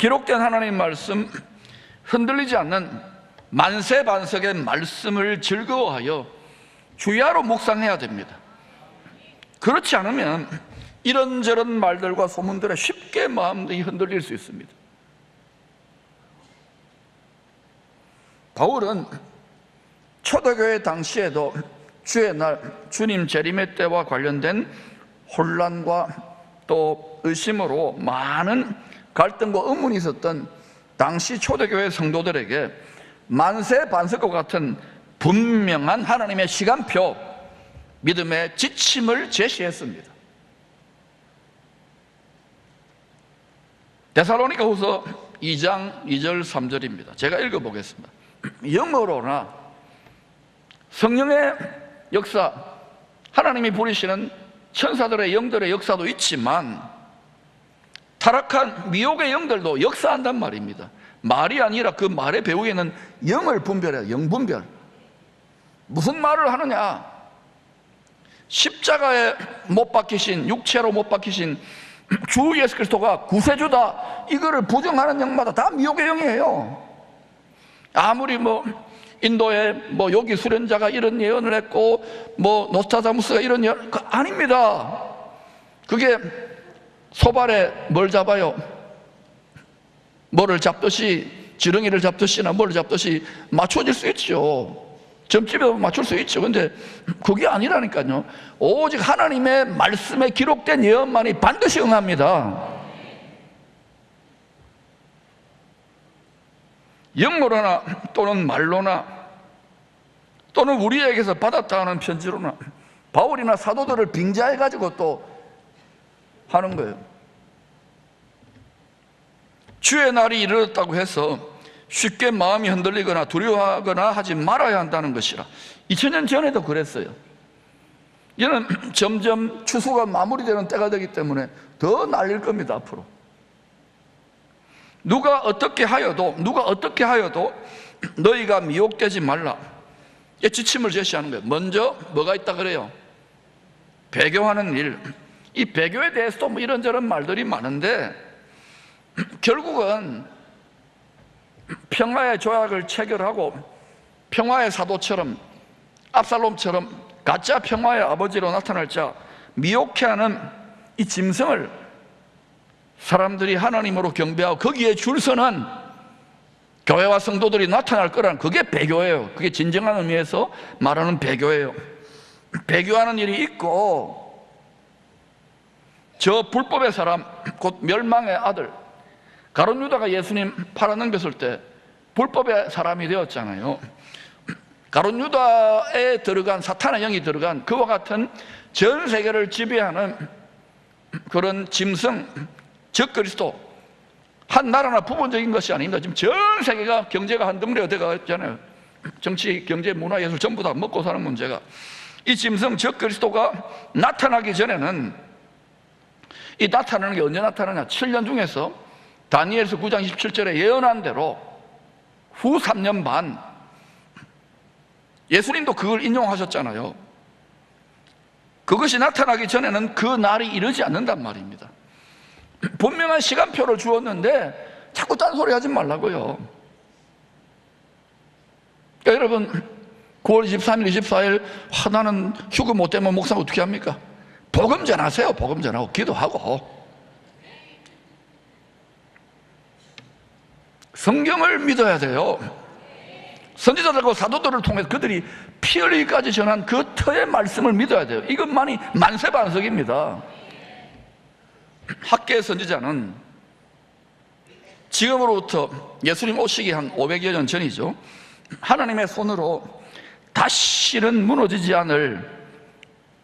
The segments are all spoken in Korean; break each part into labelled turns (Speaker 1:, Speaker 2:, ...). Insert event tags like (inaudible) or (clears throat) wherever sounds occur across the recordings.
Speaker 1: 기록된 하나님 말씀 흔들리지 않는 만세 반석의 말씀을 즐거워하여 주야로 묵상해야 됩니다. 그렇지 않으면 이런저런 말들과 소문들에 쉽게 마음이 흔들릴 수 있습니다. 바울은 초대교회 당시에도 주의 날 주님 재림의 때와 관련된 혼란과 또 의심으로 많은 갈등과 의문이 있었던 당시 초대교회 성도들에게 만세 반석과 같은 분명한 하나님의 시간표 믿음의 지침을 제시했습니다. 데살로니가 후서 2장 2절 3절입니다. 제가 읽어보겠습니다. (clears throat) 영어로나 성령의 역사, 하나님이 부리시는 천사들의 영들의 역사도 있지만 타락한 미혹의 영들도 역사한단 말입니다. 말이 아니라 그 말의 배후에는 영을 분별해요. 영 분별. 무슨 말을 하느냐? 십자가에 못 박히신 육체로 못 박히신 주 예수 그리스도가 구세주다. 이거를 부정하는 영마다 다 미혹의 영이에요. 아무리 뭐 인도에 뭐 여기 수련자가 이런 예언을 했고 뭐 노스타다무스가 이런 예언 그 아닙니다. 그게 소발에 뭘 잡아요? 뭐를 잡듯이 지렁이를 잡듯이나 뭘 잡듯이 맞춰질 수 있죠. 점집에 맞출 수 있죠. 근데 그게 아니라니까요. 오직 하나님의 말씀에 기록된 예언만이 반드시 응합니다. 영어로나 또는 말로나 또는 우리에게서 받았다 하는 편지로나 바울이나 사도들을 빙자해 가지고 또 하는 거예요. 주의 날이 이르렀다고 해서 쉽게 마음이 흔들리거나 두려워하거나 하지 말아야 한다는 것이라. 2000년 전에도 그랬어요. 이는 (clears throat) 점점 추수가 마무리되는 때가 되기 때문에 더 날릴 겁니다, 앞으로. 누가 어떻게 하여도, 누가 어떻게 하여도 (clears throat) 너희가 미혹되지 말라. 이 지침을 제시하는 거예요. 먼저 뭐가 있다 그래요? 배교하는 일. 이 배교에 대해서도 뭐 이런저런 말들이 많은데 (clears throat) 결국은 평화의 조약을 체결하고 평화의 사도처럼 압살롬처럼 가짜 평화의 아버지로 나타날 자 미혹해하는 이 짐승을 사람들이 하나님으로 경배하고 거기에 줄 서는 교회와 성도들이 나타날 거라는 그게 배교예요. 그게 진정한 의미에서 말하는 배교예요. (clears throat) 배교하는 일이 있고 저 불법의 사람 곧 멸망의 아들 가론 유다가 예수님 팔아넘겼을 때 불법의 사람이 되었잖아요. 가론 유다에 들어간 사탄의 영이 들어간 그와 같은 전 세계를 지배하는 그런 짐승 적 그리스도 한 나라나 부분적인 것이 아닙니다. 지금 전 세계가 경제가 한 덩어리가 되가 있잖아요. 정치, 경제, 문화, 예술 전부 다 먹고 사는 문제가 이 짐승 적 그리스도가 나타나기 전에는 이 나타나는 게 언제 나타나냐? 7년 중에서 다니엘서 9장 27절에 예언한 대로 후 3년 반 예수님도 그걸 인용하셨잖아요. 그것이 나타나기 전에는 그 날이 이르지 않는단 말입니다. (clears throat) 분명한 시간표를 주었는데 자꾸 딴소리 하지 말라고요. 그러니까 여러분 9월 23일, 24일 하, 나는 휴가 못 되면 목사 어떻게 합니까? 복음 전하세요. 복음 전하고 기도하고 성경을 믿어야 돼요. 선지자들과 사도들을 통해 그들이 피 흘리기까지 전한 그 터의 말씀을 믿어야 돼요. 이것만이 만세 반석입니다. 학계 선지자는 지금으로부터 예수님 오시기 한 500여 년 전이죠. 하나님의 손으로 다시는 무너지지 않을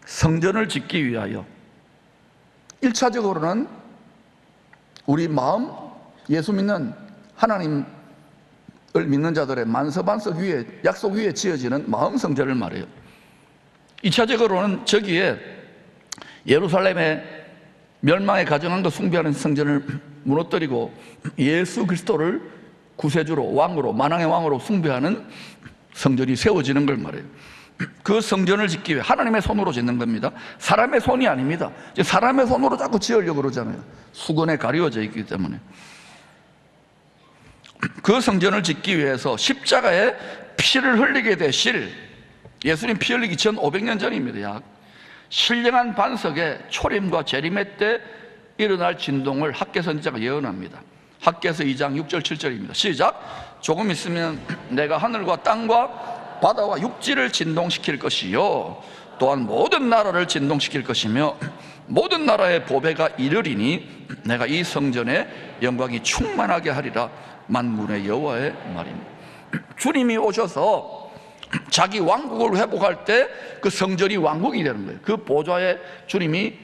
Speaker 1: 성전을 짓기 위하여 1차적으로는 우리 마음 예수 믿는 하나님을 믿는 자들의 만서반석 위에 약속 위에 지어지는 마음 성전을 말해요. 2차적으로는 저기에 예루살렘의 멸망에 가정한 것 숭배하는 성전을 무너뜨리고 예수 그리스도를 구세주로 왕으로 만왕의 왕으로 숭배하는 성전이 세워지는 걸 말해요. 그 성전을 짓기 위해 하나님의 손으로 짓는 겁니다. 사람의 손이 아닙니다. 사람의 손으로 자꾸 지으려고 그러잖아요. 수건에 가리워져 있기 때문에. 그 성전을 짓기 위해서 십자가에 피를 흘리게 되실 예수님 피 흘리기 전 500년 전입니다. 약 신령한 반석에 초림과 재림의 때 일어날 진동을 학계 선지자가 예언합니다. 학계에서 2장 6절 7절입니다. 시작. 조금 있으면 내가 하늘과 땅과 바다와 육지를 진동시킬 것이요 또한 모든 나라를 진동시킬 것이며 모든 나라의 보배가 이르리니 내가 이 성전의 영광이 충만하게 하리라 만군의 여호와의 말입니다. 주님이 오셔서 자기 왕국을 회복할 때 그 성전이 왕국이 되는 거예요. 그 보좌에 주님이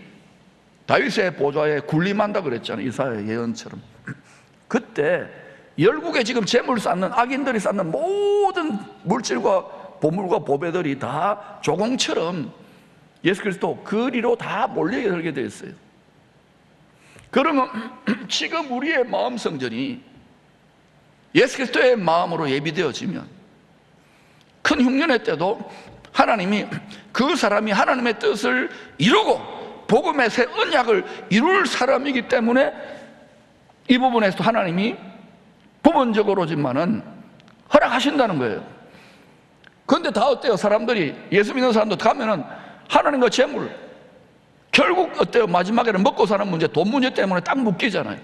Speaker 1: 다윗의 보좌에 군림한다 그랬잖아요. 이사야 예언처럼. 그때 열국에 지금 재물 쌓는 악인들이 쌓는 모든 물질과 보물과 보배들이 다 조공처럼 예수 그리스도 그리로 다 몰려 들게 되어 있어요. 그러면 (clears throat) 지금 우리의 마음 성전이 예수 그리스도의 마음으로 예비되어지면 큰 흉년의 때도 하나님이 그 사람이 하나님의 뜻을 이루고 복음의 새 언약을 이룰 사람이기 때문에 이 부분에서 하나님이 부분적으로지만은 허락하신다는 거예요. 그런데 다 어때요? 사람들이 예수 믿는 사람도 가면은 하나님과 재물 결국 어때요? 마지막에는 먹고 사는 문제, 돈 문제 때문에 딱 묶이잖아요.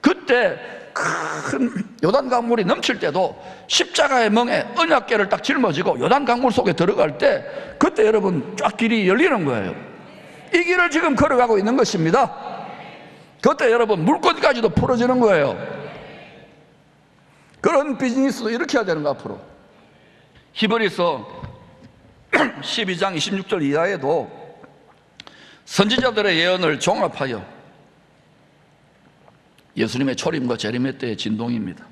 Speaker 1: 그때 큰 요단 강물이 넘칠 때도 십자가의 멍에 언약계를 딱 짊어지고 요단 강물 속에 들어갈 때 그때 여러분 쫙 길이 열리는 거예요. 이 길을 지금 걸어가고 있는 것입니다. 그때 여러분 물건까지도 풀어지는 거예요. 그런 비즈니스도 이렇게 해야 되는 거 앞으로. 히브리서 (clears throat) 12장 26절 이하에도 선지자들의 예언을 종합하여 예수님의 초림과 재림의 때의 진동입니다.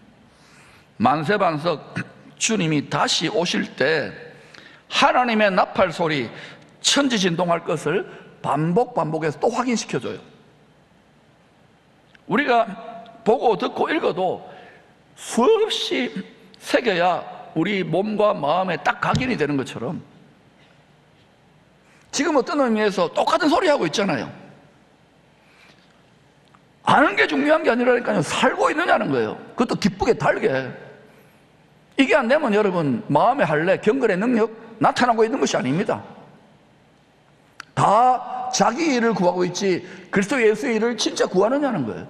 Speaker 1: 만세 반석 (clears throat) 주님이 다시 오실 때 하나님의 나팔 소리 천지 진동할 것을 반복 반복해서 또 확인시켜줘요. 우리가 보고 듣고 읽어도 수없이 새겨야 우리 몸과 마음에 딱 각인이 되는 것처럼 지금 어떤 의미에서 똑같은 소리 하고 있잖아요. 아는 게 중요한 게 아니라니까요. 살고 있느냐는 거예요. 그것도 기쁘게 달게. 이게 안 되면 여러분, 마음의 할례, 경건의 능력 나타나고 있는 것이 아닙니다. 다 자기 일을 구하고 있지, 그리스도 예수의 일을 진짜 구하느냐는 거예요.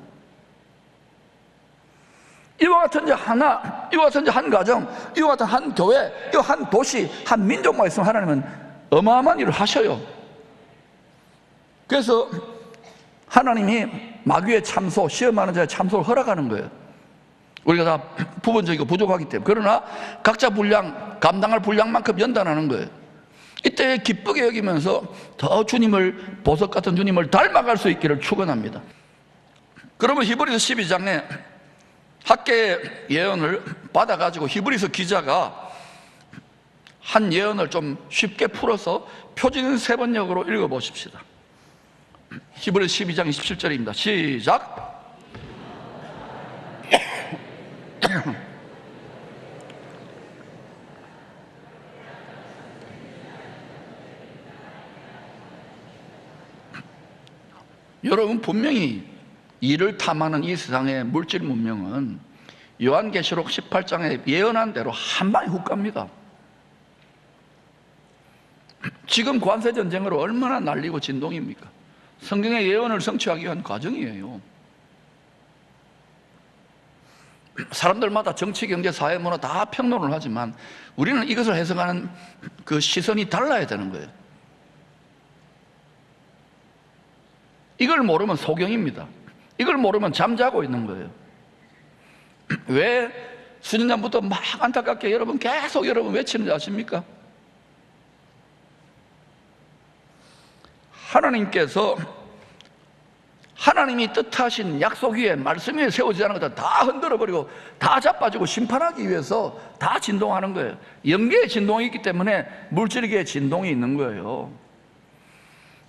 Speaker 1: 이와 같은 이제 하나, 이와 같은 이제 한 가정, 이와 같은 한 교회, 이와 한 도시, 한 민족만 있으면 하나님은 어마어마한 일을 하셔요. 그래서 하나님이 마귀의 참소, 시험하는 자의 참소를 허락하는 거예요. 우리가 다 부분적이고 부족하기 때문에. 그러나 각자 분량, 감당할 분량만큼 연단하는 거예요. 이때 기쁘게 여기면서 더 주님을, 보석 같은 주님을 닮아갈 수 있기를 축원합니다. 그러면 히브리서 12장에 학계의 예언을 받아가지고 히브리서 기자가 한 예언을 좀 쉽게 풀어서 표준 세번역으로 읽어보십시다. 히브리 12장 27절입니다. 시작. (coughs) 여러분 분명히 이를 탐하는 이 세상의 물질 문명은 요한계시록 18장에 예언한 대로 한 방에 훅 갑니다. 지금 관세 전쟁으로 얼마나 날리고 진동입니까? 성경의 예언을 성취하기 위한 과정이에요. 사람들마다 정치, 경제, 사회, 문화 다 평론을 하지만 우리는 이것을 해석하는 그 시선이 달라야 되는 거예요. 이걸 모르면 소경입니다. 이걸 모르면 잠자고 있는 거예요. (clears throat) 왜 수년 전부터 막 안타깝게 여러분 계속 여러분 외치는지 아십니까? 하나님께서 하나님이 뜻하신 약속 위에 말씀 위에 세워지지 않은 것들 다 흔들어 버리고 다 자빠지고 심판하기 위해서 다 진동하는 거예요. 영계의 진동이 있기 때문에 물질계의 진동이 있는 거예요.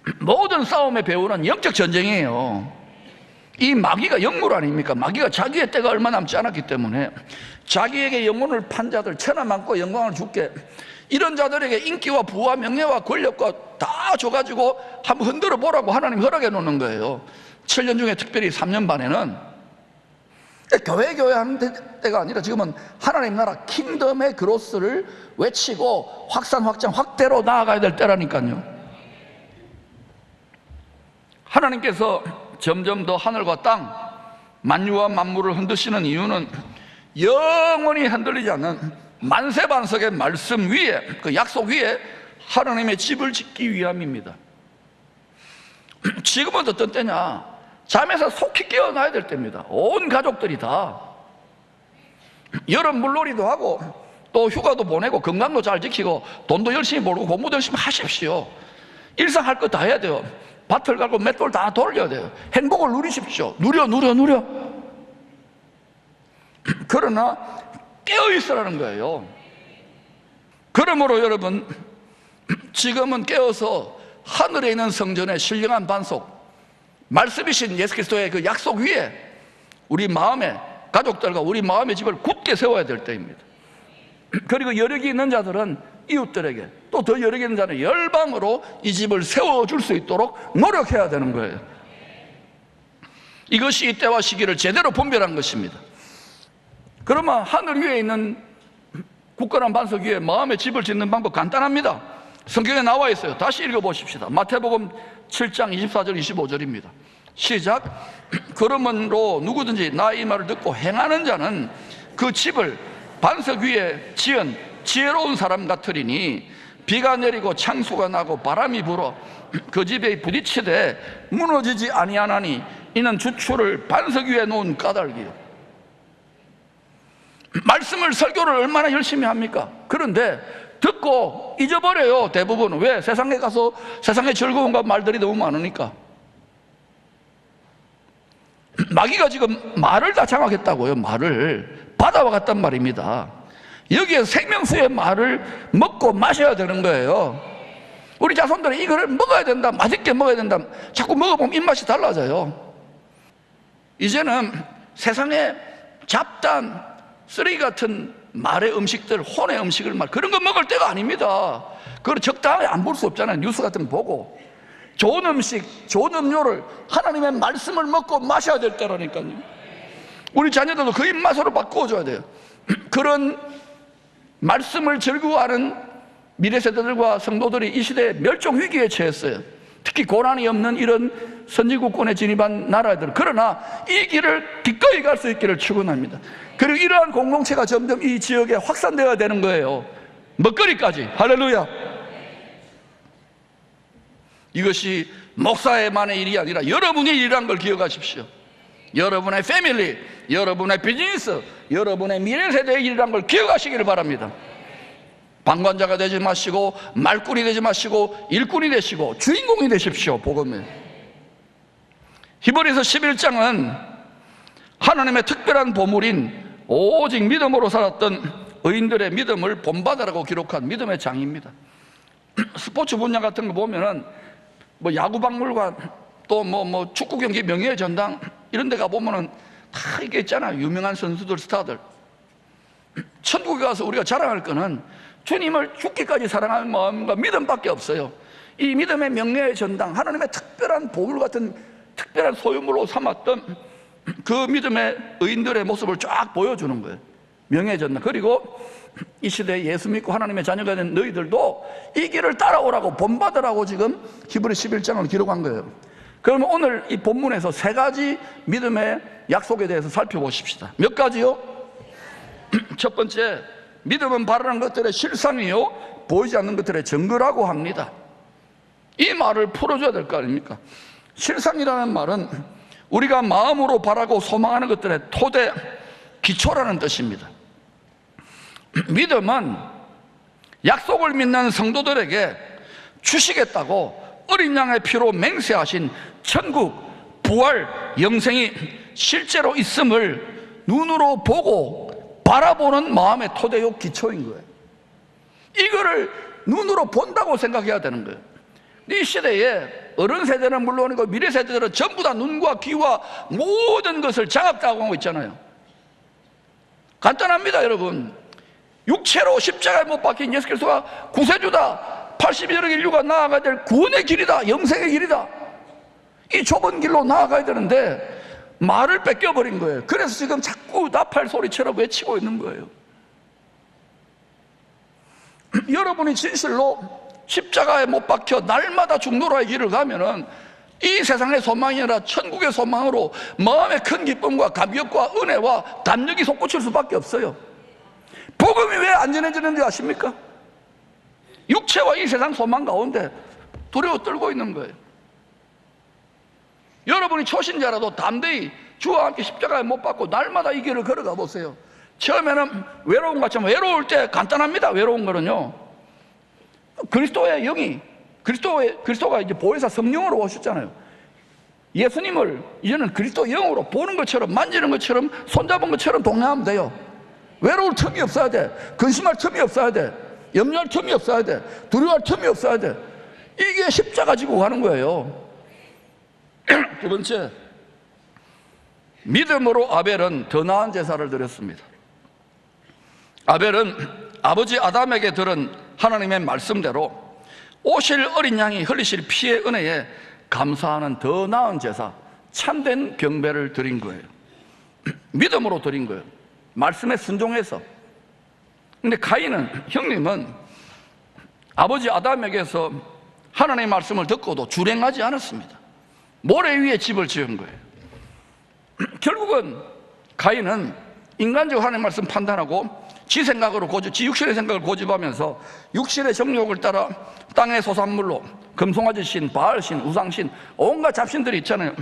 Speaker 1: (clears throat) 모든 싸움의 배후는 영적 전쟁이에요. 이 마귀가 영물 아닙니까? 마귀가 자기의 때가 얼마 남지 않았기 때문에 자기에게 영혼을 판 자들 천하 많고 영광을 줄게 이런 자들에게 인기와 부와 명예와 권력과 다 줘가지고 한번 흔들어 보라고 하나님 허락해 놓는 거예요. 7년 중에 특별히 3년 반에는 교회 교회 하는 때- 때가 아니라 지금은 하나님 나라 킹덤의 그로스를 외치고 확산 확장 확대로 나아가야 될 때라니까요. 하나님께서 점점 더 하늘과 땅 만유와 만물을 흔드시는 이유는 영원히 흔들리지 않는 만세반석의 말씀 위에 그 약속 위에 하나님의 집을 짓기 위함입니다. (clears throat) 지금은 어떤 때냐? 잠에서 속히 깨어나야 될 때입니다. 온 가족들이 다 여름 물놀이도 하고 또 휴가도 보내고 건강도 잘 지키고 돈도 열심히 벌고 공부도 열심히 하십시오. 일상 할 거 다 해야 돼요. 밭을 갈고 맷돌 다 돌려야 돼요. 행복을 누리십시오. 누려, 누려, 누려. (clears throat) 그러나 깨어 있으라는 거예요. 그러므로 여러분 (clears throat) 지금은 깨어서 하늘에 있는 성전의 신령한 반석 말씀이신 예수 그리스도의 그 약속 위에 우리 마음에 가족들과 우리 마음의 집을 굳게 세워야 될 때입니다. (clears throat) 그리고 여력이 있는 자들은 이웃들에게 또 더 여력이 있는 자는 열방으로 이 집을 세워줄 수 있도록 노력해야 되는 거예요. 이것이 이 때와 시기를 제대로 분별한 것입니다. 그러면 하늘 위에 있는 굳건한 반석 위에 마음의 집을 짓는 방법 간단합니다. 성경에 나와 있어요. 다시 읽어보십시다. 마태복음 7장 24절 25절입니다. 시작. (clears throat) 그러므로 누구든지 나이 말을 듣고 행하는 자는 그 집을 반석 위에 지은 지혜로운 사람 같으리니 비가 내리고 창수가 나고 바람이 불어 그 집에 부딪히되 무너지지 아니하나니 이는 주추를 반석 위에 놓은 까닭이요. 말씀을 설교를 얼마나 열심히 합니까? 그런데 듣고 잊어버려요 대부분 왜? 세상에 가서 세상의 즐거움과 말들이 너무 많으니까 마귀가 지금 말을 다 장악했다고요 말을 받아와 갔단 말입니다 여기에 생명수의 말을 먹고 마셔야 되는 거예요 우리 자손들은 이거를 먹어야 된다 맛있게 먹어야 된다 자꾸 먹어보면 입맛이 달라져요 이제는 세상에 잡단 쓰레기 같은 말의 음식들, 혼의 음식을 말 그런 거 먹을 때가 아닙니다. 그걸 적당하게 안볼 수 없잖아요. 뉴스 같은 거 보고. 좋은 음식, 좋은 음료를 하나님의 말씀을 먹고 마셔야 될 때라니까요. 우리 자녀들도 그 입맛으로 바꾸어줘야 돼요. (clears throat) 그런 말씀을 즐거워하는 미래 세대들과 성도들이 이 시대에 멸종 위기에 처했어요. 특히 고난이 없는 이런 선진국권에 진입한 나라들. 그러나 이 길을 기꺼이 갈 수 있기를 축원합니다. 그리고 이러한 공동체가 점점 이 지역에 확산되어야 되는 거예요. 먹거리까지. 할렐루야. 이것이 목사의만의 일이 아니라 여러분의 일이라는 걸 기억하십시오. 여러분의 패밀리, 여러분의 비즈니스, 여러분의 미래 세대의 일이라는 걸 기억하시기를 바랍니다. 방관자가 되지 마시고 말꾼이 되지 마시고 일꾼이 되시고 주인공이 되십시오. 복음에. 히브리서 11장은 하나님의 특별한 보물인 오직 믿음으로 살았던 의인들의 믿음을 본받으라고 기록한 믿음의 장입니다. (clears throat) 스포츠 분야 같은 거 보면은 뭐 야구 박물관 또 뭐뭐 축구 경기 명예의 전당 이런 데 가 보면은 다 이게 있잖아요. 유명한 선수들 스타들. (clears throat) 천국에 가서 우리가 자랑할 거는 주님을 죽기까지 사랑하는 마음과 믿음밖에 없어요. 이 믿음의 명예의 전당, 하나님의 특별한 보물 같은 특별한 소유물로 삼았던 (clears throat) 그 믿음의 의인들의 모습을 쫙 보여주는 거예요. 명예의 전당. 그리고 (clears throat) 이 시대에 예수 믿고 하나님의 자녀가 된 너희들도 이 길을 따라오라고 본받으라고 지금 히브리 11장을 기록한 거예요. 그러면 오늘 이 본문에서 세 가지 믿음의 약속에 대해서 살펴보십시다. 몇 가지요? (clears throat) 첫 번째, 믿음은 바라는 것들의 실상이요, 보이지 않는 것들의 증거라고 합니다. 이 말을 풀어줘야 될 거 아닙니까? 실상이라는 말은 우리가 마음으로 바라고 소망하는 것들의 토대, 기초라는 뜻입니다. (clears throat) 믿음은 약속을 믿는 성도들에게 주시겠다고 어린 양의 피로 맹세하신 천국, 부활, 영생이 실제로 있음을 눈으로 보고 바라보는 마음의 토대요 기초인 거예요. 이거를 눈으로 본다고 생각해야 되는 거예요. 이 시대에 어른 세대는 물론이고 미래 세대들은 전부 다 눈과 귀와 모든 것을 장악당하고 있잖아요. 간단합니다, 여러분. 육체로 십자가에 못 박힌 예수 그리스도가 구세주다. 81억 인류가 나아가야 될 구원의 길이다. 영생의 길이다. 이 좁은 길로 나아가야 되는데 말을 뺏겨버린 거예요. 그래서 지금 자꾸 나팔 소리처럼 외치고 있는 거예요. (clears throat) 여러분이 진실로 십자가에 못 박혀 날마다 중노라의 길을 가면은 이 세상의 소망이 아니라 천국의 소망으로 마음의 큰 기쁨과 감격과 은혜와 담력이 솟구칠 수밖에 없어요. 복음이 왜 안전해지는지 아십니까? 육체와 이 세상 소망 가운데 두려워 떨고 있는 거예요. 여러분이 초신자라도 담대히 주와 함께 십자가에 못 박고 날마다 이 길을 걸어가 보세요. 처음에는 외로운 것 같지만 외로울 때 간단합니다. 외로운 거는요. 그리스도의 영이 그리스도의 그리스도가 이제 보혜사 성령으로 오셨잖아요. 예수님을 이제는 그리스도 영으로 보는 것처럼 만지는 것처럼 손잡은 것처럼 동행하면 돼요. 외로울 틈이 없어야 돼. 근심할 틈이 없어야 돼. 염려할 틈이 없어야 돼. 두려워할 틈이 없어야 돼. 이게 십자가 지고 가는 거예요. (clears throat) 두 번째, 믿음으로 아벨은 더 나은 제사를 드렸습니다. 아벨은 아버지 아담에게 들은 하나님의 말씀대로 오실 어린 양이 흘리실 피의 은혜에 감사하는 더 나은 제사, 참된 경배를 드린 거예요. (clears throat) 믿음으로 드린 거예요. 말씀에 순종해서. 근데 가인은, 형님은 아버지 아담에게서 하나님의 말씀을 듣고도 주행하지 않았습니다. 모래 위에 집을 지은 거예요. (clears throat) 결국은 가인은 인간적으로 하나님 말씀 판단하고 지 생각으로 고집, 지 육신의 생각을 고집하면서 육신의 정욕을 따라 땅의 소산물로 금송아지 신, 바알신, 우상신, 온갖 잡신들이 있잖아요.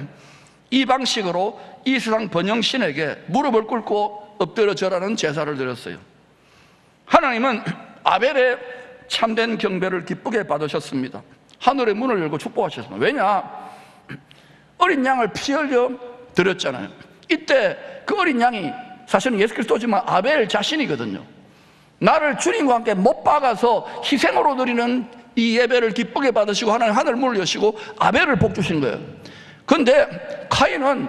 Speaker 1: 이 방식으로 이 세상 번영신에게 무릎을 꿇고 엎드려 절하는 제사를 드렸어요. 하나님은 아벨의 참된 경배를 기쁘게 받으셨습니다. 하늘의 문을 열고 축복하셨습니다. 왜냐? 어린 양을 피 흘려 드렸잖아요. 이때 그 어린 양이 사실은 예수 그리스도지만 아벨 자신이거든요. 나를 주님과 함께 못 박아서 희생으로 드리는 이 예배를 기쁘게 받으시고 하나님 하늘 문을 여시고 아벨을 복 주신 거예요. 근데 카인은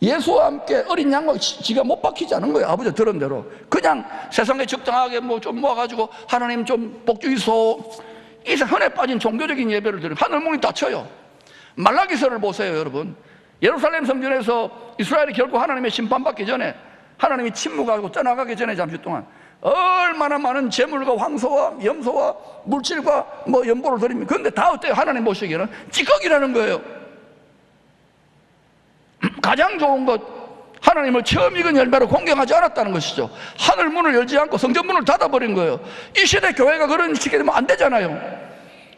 Speaker 1: 예수와 함께 어린 양과 지가 못 박히지 않은 거예요. 아버지 들은 대로. 그냥 세상에 적당하게 뭐 좀 모아가지고 하나님 좀 복 주이소. 이 흔해 빠진 종교적인 예배를 드리면 하늘 문이 닫혀요. 말라기서를 보세요, 여러분. 예루살렘 성전에서 이스라엘이 결코 하나님의 심판받기 전에 하나님이 침묵하고 떠나가기 전에 잠시 동안 얼마나 많은 재물과 황소와 염소와 물질과 뭐 연보를 드립니다. 그런데 다 어때요? 하나님 보시기에는 찌꺼기라는 거예요. (clears throat) 가장 좋은 것 하나님을 처음 익은 열매로 공경하지 않았다는 것이죠. 하늘 문을 열지 않고 성전 문을 닫아버린 거예요. 이 시대 교회가 그런 식이 되면 안 되잖아요.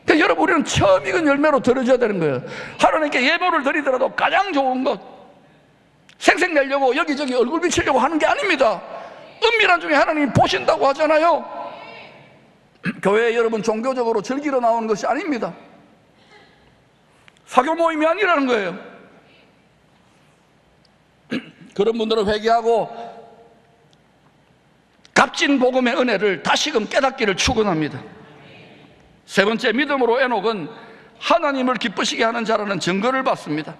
Speaker 1: 그러니까 여러분 우리는 처음 익은 열매로 들어줘야 되는 거예요. 하나님께 예물을 드리더라도 가장 좋은 것 생색 내려고 여기저기 얼굴 비치려고 하는 게 아닙니다. 은밀한 중에 하나님이 보신다고 하잖아요. (clears throat) 교회 여러분 종교적으로 즐기러 나오는 것이 아닙니다. 사교 모임이 아니라는 거예요. (clears throat) 그런 분들은 회개하고 값진 복음의 은혜를 다시금 깨닫기를 축원합니다. 세 번째 믿음으로 에녹은 하나님을 기쁘시게 하는 자라는 증거를 받습니다.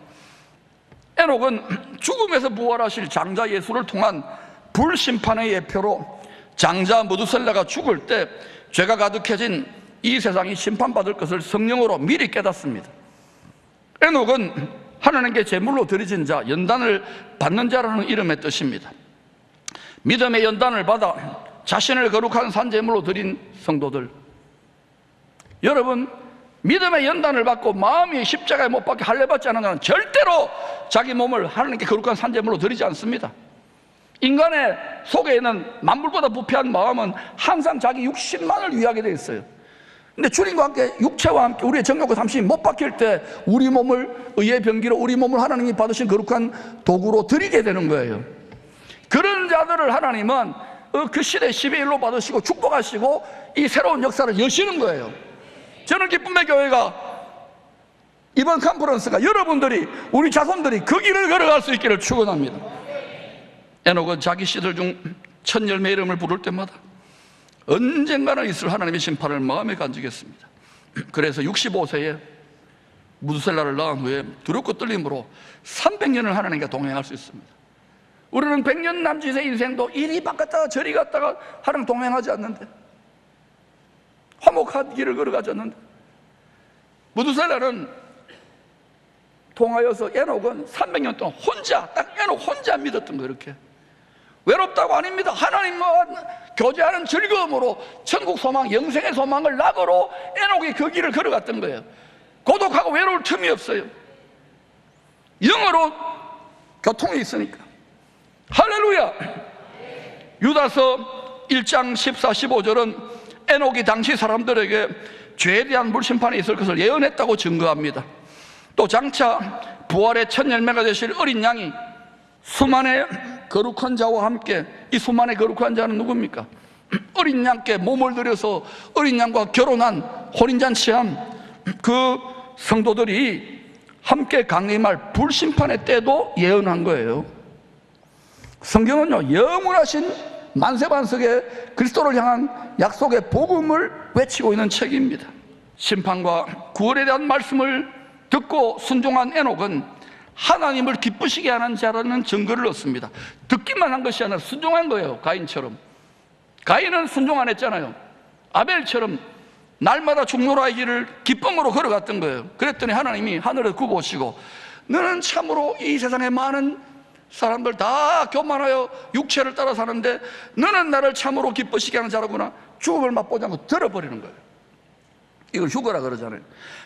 Speaker 1: 에녹은 죽음에서 부활하실 장자 예수를 통한 불심판의 예표로 장자 무두셀라가 죽을 때 죄가 가득해진 이 세상이 심판받을 것을 성령으로 미리 깨닫습니다. 에녹은 하나님께 제물로 드려진 자, 연단을 받는 자라는 이름의 뜻입니다. 믿음의 연단을 받아 자신을 거룩한 산제물로 드린 성도들. 여러분, 믿음의 연단을 받고 마음이 십자가에 못 박혀 할례받지 않은 자는 절대로 자기 몸을 하나님께 거룩한 산제물로 드리지 않습니다. 인간의 속에 있는 만물보다 부패한 마음은 항상 자기 육신만을 위하게 되어 있어요. 근데 주님과 함께 육체와 함께 우리의 정욕과 삼심이 못 박힐 때 우리 몸을 의의 병기로 우리 몸을 하나님이 받으신 거룩한 도구로 드리게 되는 거예요. 그런 자들을 하나님은 어, 그 시대 12일로 받으시고 축복하시고 이 새로운 역사를 여시는 거예요. 저는 기쁨의 교회가 이번 컨퍼런스가 여러분들이 우리 자손들이 그 길을 걸어갈 수 있기를 축원합니다. 에녹은 자기 씨들 중 첫 열매 이름을 부를 때마다 언젠가는 있을 하나님의 심판을 마음에 간직했습니다. (clears throat) 그래서 65세에 무드셀라를 낳은 후에 두렵고 떨림으로 300년을 하나님과 동행할 수 있습니다. 우리는 100년 남짓의 인생도 이리 바꿨다가 저리 갔다가 하나님 동행하지 않는데 화목한 길을 걸어가지 않는데 무드셀라는 통하여서 에녹은 300년 동안 혼자 딱 에녹 혼자 믿었던 거 이렇게. 외롭다고 아닙니다. 하나님과 교제하는 즐거움으로 천국 소망 영생의 소망을 낙으로 에녹이 그 길을 걸어갔던 거예요. 고독하고 외로울 틈이 없어요. 영어로 교통이 있으니까. 할렐루야! 유다서 1장 14, 15절은 에녹이 당시 사람들에게 죄에 대한 물심판이 있을 것을 예언했다고 증거합니다 또 장차 부활의 첫 열매가 되실 어린 양이 수만의 거룩한 자와 함께 이 수만의 거룩한 자는 누굽니까? 어린 양께 몸을 들여서 어린 양과 결혼한 혼인잔치한 그 성도들이 함께 강림할 불심판의 때도 예언한 거예요 성경은요 영원하신 만세반석의 그리스도를 향한 약속의 복음을 외치고 있는 책입니다. 심판과 구원에 대한 말씀을 듣고 순종한 에녹은 하나님을 기쁘시게 하는 자라는 증거를 얻습니다. 듣기만 한 것이 아니라 순종한 거예요 가인처럼. 가인은 순종 안 했잖아요. 아벨처럼 날마다 중노라의 길을 기쁨으로 걸어갔던 거예요. 그랬더니 하나님이 하늘에 오시고 너는 참으로 이 세상에 많은 사람들 다 교만하여 육체를 따라 사는데 너는 나를 참으로 기쁘시게 하는 자라구나. 죽음을 맛보지 않고 들어버리는 거예요. 이걸 휴거라 그러잖아요.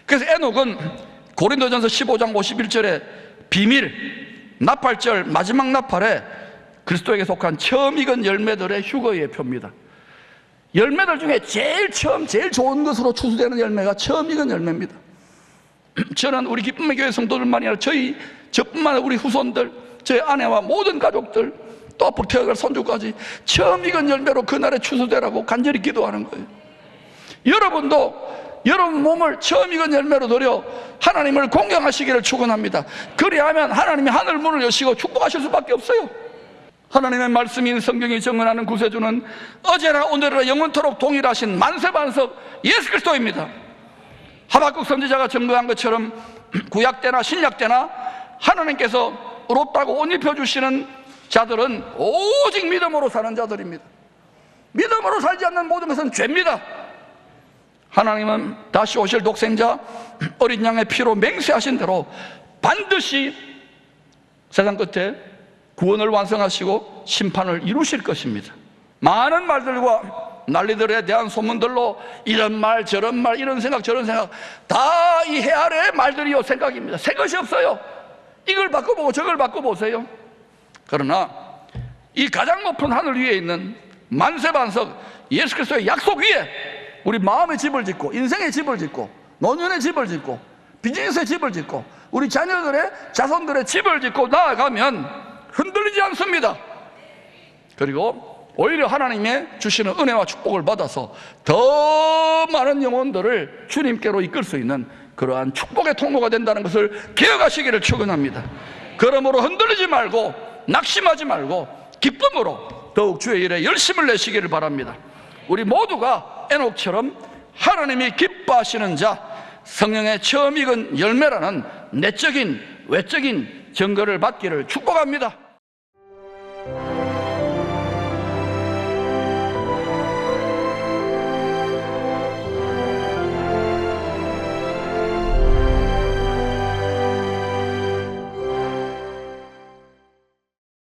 Speaker 1: 그래서 에녹은 고린도전서 15장 51절에 비밀 나팔절 마지막 나팔에 그리스도에게 속한 처음 익은 열매들의 휴거의 표입니다. 열매들 중에 제일 처음 제일 좋은 것으로 추수되는 열매가 처음 익은 열매입니다. (clears throat) 저는 우리 기쁨의 교회 성도들만이 아니라 저희 저뿐만 아니라 우리 후손들 저희 아내와 모든 가족들 또 앞으로 태어날 손주까지 처음 익은 열매로 그날에 추수되라고 간절히 기도하는 거예요. 여러분도 여러분 몸을 처음 익은 열매로 들여 하나님을 공경하시기를 축원합니다. 그리하면 하나님이 하늘 문을 여시고 축복하실 수밖에 없어요. 하나님의 말씀인 성경이 정언하는 구세주는 어제나 오늘이나 영원토록 동일하신 만세반석 예수 그리스도입니다. 하박국 선지자가 증거한 것처럼 구약 때나 신약 때나 하나님께서 의롭다고 옷 입혀주시는 자들은 오직 믿음으로 사는 자들입니다. 믿음으로 살지 않는 모든 것은 죄입니다. 하나님은 다시 오실 독생자 어린 양의 피로 맹세하신 대로 반드시 세상 끝에 구원을 완성하시고 심판을 이루실 것입니다. 많은 말들과 난리들에 대한 소문들로 이런 말 저런 말 이런 생각 저런 생각 다 이 해 아래의 말들이요 생각입니다. 새 것이 없어요 이걸 바꿔보고 저걸 바꿔보세요. 그러나 이 가장 높은 하늘 위에 있는 만세반석 예수 그리스도의 약속 위에 우리 마음의 집을 짓고 인생의 집을 짓고 노년의 집을 짓고 비즈니스의 집을 짓고 우리 자녀들의 자손들의 집을 짓고 나아가면 흔들리지 않습니다. 그리고 오히려 하나님의 주시는 은혜와 축복을 받아서 더 많은 영혼들을 주님께로 이끌 수 있는 그러한 축복의 통로가 된다는 것을 기억하시기를 축원합니다. 그러므로 흔들리지 말고 낙심하지 말고 기쁨으로 더욱 주의 일에 열심을 내시기를 바랍니다. 우리 모두가 에녹처럼 하나님이 기뻐하시는 자 성령의 처음 익은 열매라는 내적인 외적인 증거를 받기를 축복합니다